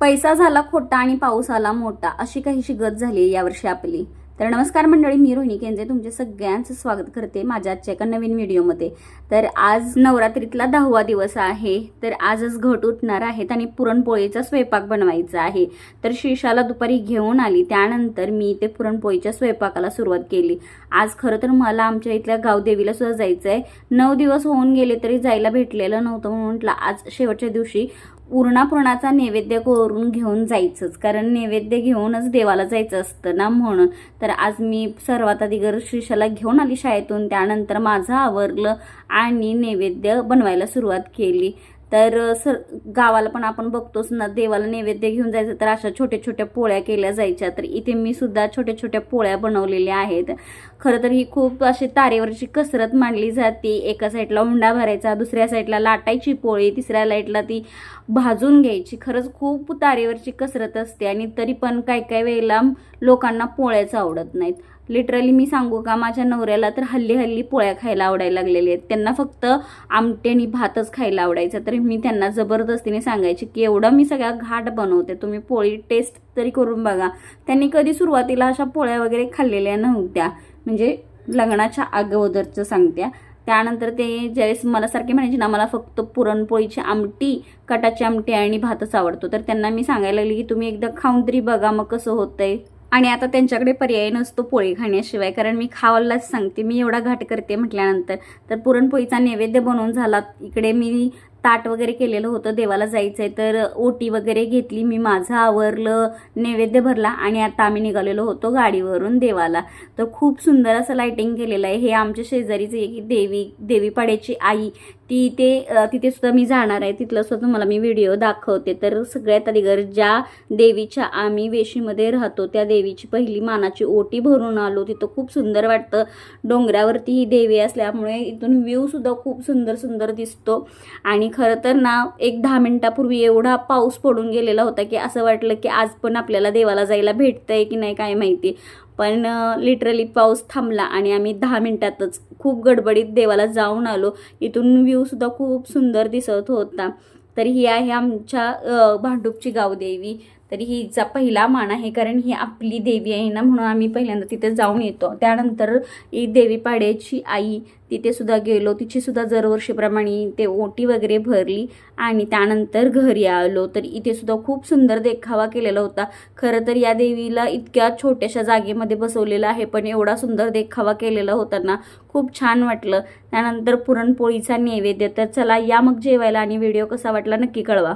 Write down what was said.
पैसा झाला खोटा आणि पाऊस आला मोठा अशी काहीशी गत झाली यावर्षी आपली. तर नमस्कार मंडळी मी रोहिणी केंद्रे तुमचे सगळ्यांचं स्वागत करते माझ्या आजच्या एका नवीन व्हिडिओमध्ये. तर आज नवरात्रीतला दहावा दिवस आहे तर आजच घट उठणार आहेत आणि पुरणपोळीचा स्वयंपाक बनवायचा आहे. तर शीशाला दुपारी घेऊन आली त्यानंतर मी ते पुरणपोळीच्या स्वयंपाकाला सुरुवात केली. आज खरं तर मला आमच्या इथल्या गावदेवीला सुद्धा जायचं आहे नऊ दिवस होऊन गेले तरी जायला भेटलेलं नव्हतं म्हणून म्हटलं आज शेवटच्या दिवशी पूर्णापूर्णाचा नैवेद्य करून घेऊन जायचंच. कारण नैवेद्य घेऊनच देवाला जायचं असतं ना म्हणून. तर आज मी सर्वात आधी घर घेऊन आली शाळेतून. त्यानंतर माझं आवरलं आणि नैवेद्य बनवायला सुरुवात केली. तर सर गावाला पण आपण बघतोच ना देवाला नैवेद्य घेऊन जायचं तर अशा छोट्या छोट्या पोळ्या केल्या जायच्या. तर इथे मी सुद्धा छोट्या छोट्या पोळ्या बनवलेल्या आहेत. खरं तर ही खूप अशी तारेवरची कसरत मांडली जाते. एका साईडला हुंडा भरायचा दुसऱ्या साईडला लाटायची पोळी तिसऱ्या साईडला ती भाजून घ्यायची. खरंच खूप तारेवरची कसरत असते आणि तरी पण काही काही वेळेला लोकांना पोळ्याच आवडत नाहीत. लिटरली मी सांगू का माझ्या नवऱ्याला तर हल्ली हल्ली पोळ्या खायला आवडायला लागलेले आहेत. त्यांना फक्त आमटे आणि भातच खायला आवडायचा. तर मी त्यांना जबरदस्तीने सांगायचे की एवढं मी सगळ्या घाट बनवते तुम्ही पोळी टेस्ट तरी करून बघा. त्यांनी कधी सुरुवातीला अशा पोळ्या वगैरे खाल्लेल्या नव्हत्या. म्हणजे लग्नाच्या अगोदरचं सांगत्या त्यानंतर ते ज्यावेळेस मला सारखे म्हणायचे ना मला फक्त पुरणपोळीची आमटी कटाची आमटी आणि भातच आवडतो. तर त्यांना मी सांगायला लागली की तुम्ही एकदा खाऊन तरी बघा मग कसं होतंय. आणि आता त्यांच्याकडे पर्याय नसतो पोळी खाण्याशिवाय. कारण मी खावायलाच सांगते मी एवढा घाट करते म्हटल्यानंतर. तर पुरणपोळीचा नैवेद्य बनवून झाला. इकडे मी ताट वगैरे केलेलं होतं देवाला जायचं आहे तर ओटी वगैरे घेतली मी माझं आवरलं नैवेद्य भरला आणि आता आम्ही निघालेलो होतो गाडीवरून देवाला. तर खूप सुंदर असं लाइटिंग केलेलं आहे. हे आमच्या शेजारीच एक देवी देवीपाड्याची आई. ती इथे तिथे सुद्धा मी जाणार आहे. तिथलं सुद्धा तुम्हाला मी व्हिडिओ दाखवते. तर सगळ्यात अलीगर ज्या देवीच्या आम्ही वेशीमध्ये राहतो त्या देवीची पहिली मानाची ओटी भरून आलो. तिथं खूप सुंदर वाटतं. डोंगरावरती ही देवी असल्यामुळे इथून व्ह्यूसुद्धा खूप सुंदर सुंदर दिसतो. आणि खरं तर ना एक दहा मिनटापूर्वी एवढा पाऊस पडून गेलेला होता की असं वाटलं की आज पण आपल्याला देवाला जायला भेटतंय की नाही काय माहिती. पण लिटरली पाऊस थांबला आणि आम्ही दहा मिनटातच खूप गडबडीत देवाला जाऊन आलो. इथून व्ह्यूसुद्धा खूप सुंदर दिसत होता. तर ही आहे आमच्या भांडुपची भांडूपची गावदेवी. तरी हिचा पहिला मान आहे कारण ही आपली देवी आहे ना म्हणून आम्ही पहिल्यांदा तिथे जाऊन येतो. त्यानंतर ही देवी पाड्याची आई तिथेसुद्धा गेलो. तिचीसुद्धा दरवर्षीप्रमाणे ते ओटी वगैरे भरली आणि त्यानंतर घरी आलो. तर इथे सुद्धा खूप सुंदर देखावा केलेला होता. खरं तर या देवीला इतक्या छोट्याशा जागेमध्ये बसवलेलं आहे पण एवढा सुंदर देखावा केलेला होता ना खूप छान वाटलं. त्यानंतर पुरणपोळीचा नैवेद्य. तर चला या मग जेवायला आणि व्हिडिओ कसा वाटला नक्की कळवा.